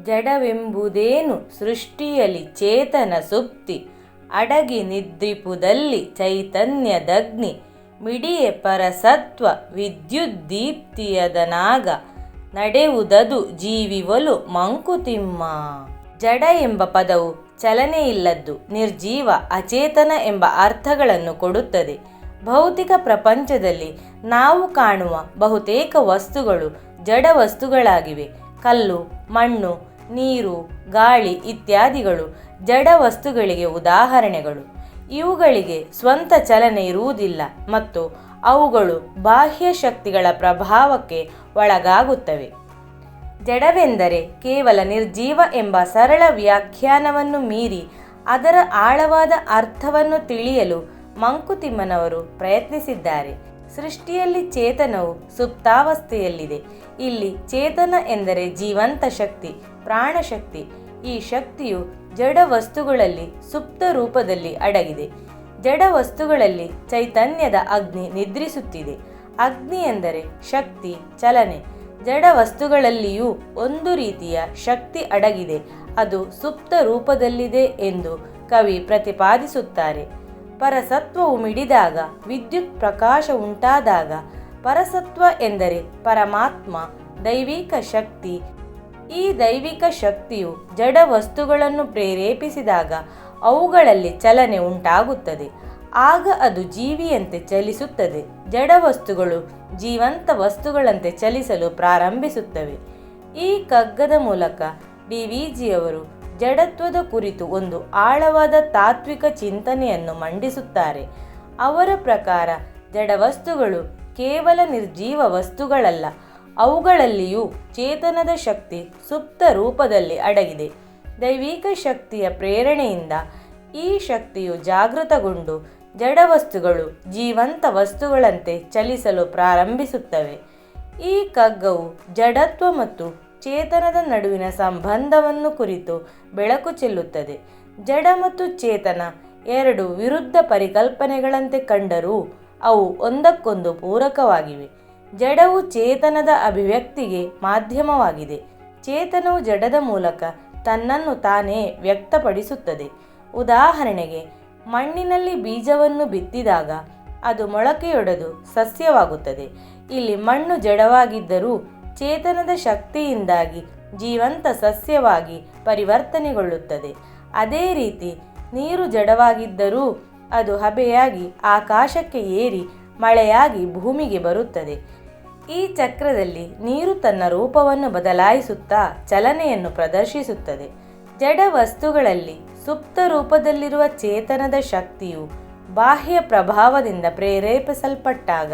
ಜಡವೆಂಬುದೇನು? ಸೃಷ್ಟಿಯಲಿ ಚೇತನ ಸುಪ್ತಿ, ಅಡಗಿ ನಿದ್ರಿಪುದಲ್ಲಿ ಚೈತನ್ಯದಗ್ನಿ, ಮಿಡಿಯೆ ಪರಸತ್ವ ವಿದ್ಯುದ್ದೀಪ್ತಿಯದನಾಗ ನಡೆವುದದು ಜೀವಿವಲು ಮಂಕುತಿಮ್ಮ. ಜಡ ಎಂಬ ಪದವು ಚಲನೆಯಿಲ್ಲದ್ದು, ನಿರ್ಜೀವ, ಅಚೇತನ ಎಂಬ ಅರ್ಥಗಳನ್ನು ಕೊಡುತ್ತದೆ. ಭೌತಿಕ ಪ್ರಪಂಚದಲ್ಲಿ ನಾವು ಕಾಣುವ ಬಹುತೇಕ ವಸ್ತುಗಳು ಜಡ ವಸ್ತುಗಳಾಗಿವೆ ಕಲ್ಲು ಮಣ್ಣು, ನೀರು, ಗಾಳಿ ಇತ್ಯಾದಿಗಳು ಜಡ ವಸ್ತುಗಳಿಗೆ ಉದಾಹರಣೆಗಳು. ಇವುಗಳಿಗೆ ಸ್ವಂತ ಚಲನೆ ಇರುವುದಿಲ್ಲ ಮತ್ತು ಅವುಗಳು ಬಾಹ್ಯ ಶಕ್ತಿಗಳ ಪ್ರಭಾವಕ್ಕೆ ಒಳಗಾಗುತ್ತವೆ. ಜಡವೆಂದರೆ ಕೇವಲ ನಿರ್ಜೀವ ಎಂಬ ಸರಳ ವ್ಯಾಖ್ಯಾನವನ್ನು ಮೀರಿ ಅದರ ಆಳವಾದ ಅರ್ಥವನ್ನು ತಿಳಿಯಲು ಮಂಕುತಿಮ್ಮನವರು ಪ್ರಯತ್ನಿಸಿದ್ದಾರೆ. ಸೃಷ್ಟಿಯಲ್ಲಿ ಚೇತನವು ಸುಪ್ತಾವಸ್ಥೆಯಲ್ಲಿದೆ. ಇಲ್ಲಿ ಚೇತನ ಎಂದರೆ ಜೀವಂತ ಶಕ್ತಿ, ಪ್ರಾಣಶಕ್ತಿ. ಈ ಶಕ್ತಿಯು ಜಡ ವಸ್ತುಗಳಲ್ಲಿ ಸುಪ್ತ ರೂಪದಲ್ಲಿ ಅಡಗಿದೆ. ಜಡ ವಸ್ತುಗಳಲ್ಲಿ ಚೈತನ್ಯದ ಅಗ್ನಿ ನಿದ್ರಿಸುತ್ತಿದೆ. ಅಗ್ನಿ ಎಂದರೆ ಶಕ್ತಿ, ಚಲನೆ. ಜಡ ವಸ್ತುಗಳಲ್ಲಿಯೂ ಒಂದು ರೀತಿಯ ಶಕ್ತಿ ಅಡಗಿದೆ. ಅದು ಸುಪ್ತ ರೂಪದಲ್ಲಿದೆ ಎಂದು ಕವಿ ಪ್ರತಿಪಾದಿಸುತ್ತಾರೆ. ಪರಸತ್ವವು ಮಿಡಿದಾಗ, ವಿದ್ಯುತ್ ಪ್ರಕಾಶ ಉಂಟಾದಾಗ, ಪರಸತ್ವ ಎಂದರೆ ಪರಮಾತ್ಮ, ದೈವಿಕ ಶಕ್ತಿ. ಈ ದೈವಿಕ ಶಕ್ತಿಯು ಜಡ ವಸ್ತುಗಳನ್ನು ಪ್ರೇರೇಪಿಸಿದಾಗ ಅವುಗಳಲ್ಲಿ ಚಲನೆ ಉಂಟಾಗುತ್ತದೆ. ಆಗ ಅದು ಜೀವಿಯಂತೆ ಚಲಿಸುತ್ತದೆ. ಜಡ ವಸ್ತುಗಳು ಜೀವಂತ ವಸ್ತುಗಳಂತೆ ಚಲಿಸಲು ಪ್ರಾರಂಭಿಸುತ್ತವೆ. ಈ ಕಗ್ಗದ ಮೂಲಕ ಡಿ ವಿ ಜಿಯವರು ಜಡತ್ವದ ಕುರಿತು ಒಂದು ಆಳವಾದ ತಾತ್ವಿಕ ಚಿಂತನೆಯನ್ನು ಮಂಡಿಸುತ್ತಾರೆ. ಅವರ ಪ್ರಕಾರ ಜಡವಸ್ತುಗಳು ಕೇವಲ ನಿರ್ಜೀವ ವಸ್ತುಗಳಲ್ಲ, ಅವುಗಳಲ್ಲಿಯೂ ಚೇತನದ ಶಕ್ತಿ ಸುಪ್ತ ರೂಪದಲ್ಲಿ ಅಡಗಿದೆ. ದೈವಿಕ ಶಕ್ತಿಯ ಪ್ರೇರಣೆಯಿಂದ ಈ ಶಕ್ತಿಯು ಜಾಗೃತಗೊಂಡು ಜಡವಸ್ತುಗಳು ಜೀವಂತ ವಸ್ತುಗಳಂತೆ ಚಲಿಸಲು ಪ್ರಾರಂಭಿಸುತ್ತವೆ. ಈ ಕಗ್ಗವು ಜಡತ್ವ ಮತ್ತು ಚೇತನದ ನಡುವಿನ ಸಂಬಂಧವನ್ನು ಕುರಿತು ಬೆಳಕು ಚೆಲ್ಲುತ್ತದೆ. ಜಡ ಮತ್ತು ಚೇತನ ಎರಡು ವಿರುದ್ಧ ಪರಿಕಲ್ಪನೆಗಳಂತೆ ಕಂಡರೂ ಅವು ಒಂದಕ್ಕೊಂದು ಪೂರಕವಾಗಿವೆ. ಜಡವು ಚೇತನದ ಅಭಿವ್ಯಕ್ತಿಗೆ ಮಾಧ್ಯಮವಾಗಿದೆ. ಚೇತನವು ಜಡದ ಮೂಲಕ ತನ್ನನ್ನು ತಾನೇ ವ್ಯಕ್ತಪಡಿಸುತ್ತದೆ. ಉದಾಹರಣೆಗೆ, ಮಣ್ಣಿನಲ್ಲಿ ಬೀಜವನ್ನು ಬಿತ್ತಿದಾಗ ಅದು ಮೊಳಕೆಯೊಡೆದು ಸಸ್ಯವಾಗುತ್ತದೆ. ಇಲ್ಲಿ ಮಣ್ಣು ಜಡವಾಗಿದ್ದರೂ ಚೇತನದ ಶಕ್ತಿಯಿಂದಾಗಿ ಜೀವಂತ ಸಸ್ಯವಾಗಿ ಪರಿವರ್ತನೆಗೊಳ್ಳುತ್ತದೆ. ಅದೇ ರೀತಿ ನೀರು ಜಡವಾಗಿದ್ದರೂ ಅದು ಹಬೆಯಾಗಿ ಆಕಾಶಕ್ಕೆ ಏರಿ ಮಳೆಯಾಗಿ ಭೂಮಿಗೆ ಬರುತ್ತದೆ. ಈ ಚಕ್ರದಲ್ಲಿ ನೀರು ತನ್ನ ರೂಪವನ್ನು ಬದಲಾಯಿಸುತ್ತಾ ಚಲನೆಯನ್ನು ಪ್ರದರ್ಶಿಸುತ್ತದೆ. ಜಡ ವಸ್ತುಗಳಲ್ಲಿ ಸುಪ್ತ ರೂಪದಲ್ಲಿರುವ ಚೇತನದ ಶಕ್ತಿಯು ಬಾಹ್ಯ ಪ್ರಭಾವದಿಂದ ಪ್ರೇರೇಪಿಸಲ್ಪಟ್ಟಾಗ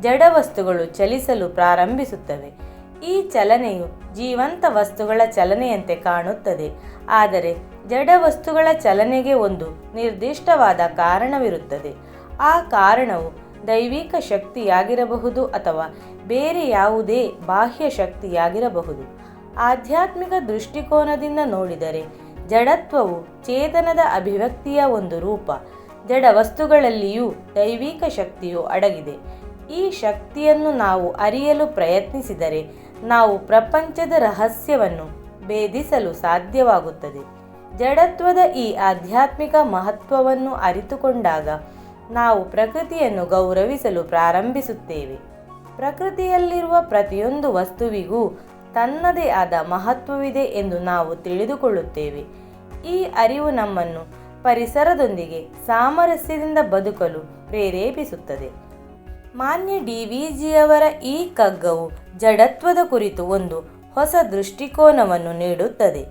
ಜಡ ವಸ್ತುಗಳು ಚಲಿಸಲು ಪ್ರಾರಂಭಿಸುತ್ತವೆ. ಈ ಚಲನೆಯು ಜೀವಂತ ವಸ್ತುಗಳ ಚಲನೆಯಂತೆ ಕಾಣುತ್ತದೆ. ಆದರೆ ಜಡ ವಸ್ತುಗಳ ಚಲನೆಗೆ ಒಂದು ನಿರ್ದಿಷ್ಟವಾದ ಕಾರಣವಿರುತ್ತದೆ. ಆ ಕಾರಣವು ದೈವಿಕ ಶಕ್ತಿಯಾಗಿರಬಹುದು ಅಥವಾ ಬೇರೆ ಯಾವುದೇ ಬಾಹ್ಯ ಶಕ್ತಿಯಾಗಿರಬಹುದು. ಆಧ್ಯಾತ್ಮಿಕ ದೃಷ್ಟಿಕೋನದಿಂದ ನೋಡಿದರೆ ಜಡತ್ವವು ಚೇತನದ ಅಭಿವ್ಯಕ್ತಿಯ ಒಂದು ರೂಪ. ಜಡ ವಸ್ತುಗಳಲ್ಲಿಯೂ ದೈವಿಕ ಶಕ್ತಿಯು ಅಡಗಿದೆ. ಈ ಶಕ್ತಿಯನ್ನು ನಾವು ಅರಿಯಲು ಪ್ರಯತ್ನಿಸಿದರೆ ನಾವು ಪ್ರಪಂಚದ ರಹಸ್ಯವನ್ನು ಭೇದಿಸಲು ಸಾಧ್ಯವಾಗುತ್ತದೆ. ಜಡತ್ವದ ಈ ಆಧ್ಯಾತ್ಮಿಕ ಮಹತ್ವವನ್ನು ಅರಿತುಕೊಂಡಾಗ ನಾವು ಪ್ರಕೃತಿಯನ್ನು ಗೌರವಿಸಲು ಪ್ರಾರಂಭಿಸುತ್ತೇವೆ. ಪ್ರಕೃತಿಯಲ್ಲಿರುವ ಪ್ರತಿಯೊಂದು ವಸ್ತುವಿಗೂ ತನ್ನದೇ ಆದ ಮಹತ್ವವಿದೆ ಎಂದು ನಾವು ತಿಳಿದುಕೊಳ್ಳುತ್ತೇವೆ. ಈ ಅರಿವು ನಮ್ಮನ್ನು ಪರಿಸರದೊಂದಿಗೆ ಸಾಮರಸ್ಯದಿಂದ ಬದುಕಲು ಪ್ರೇರೇಪಿಸುತ್ತದೆ. ಮಾನ್ಯ ಡಿ ವಿ ಜಿಯವರ ಈ ಕಗ್ಗವು ಜಡತ್ವದ ಕುರಿತು ಒಂದು ಹೊಸ ದೃಷ್ಟಿಕೋನವನ್ನು ನೀಡುತ್ತದೆ.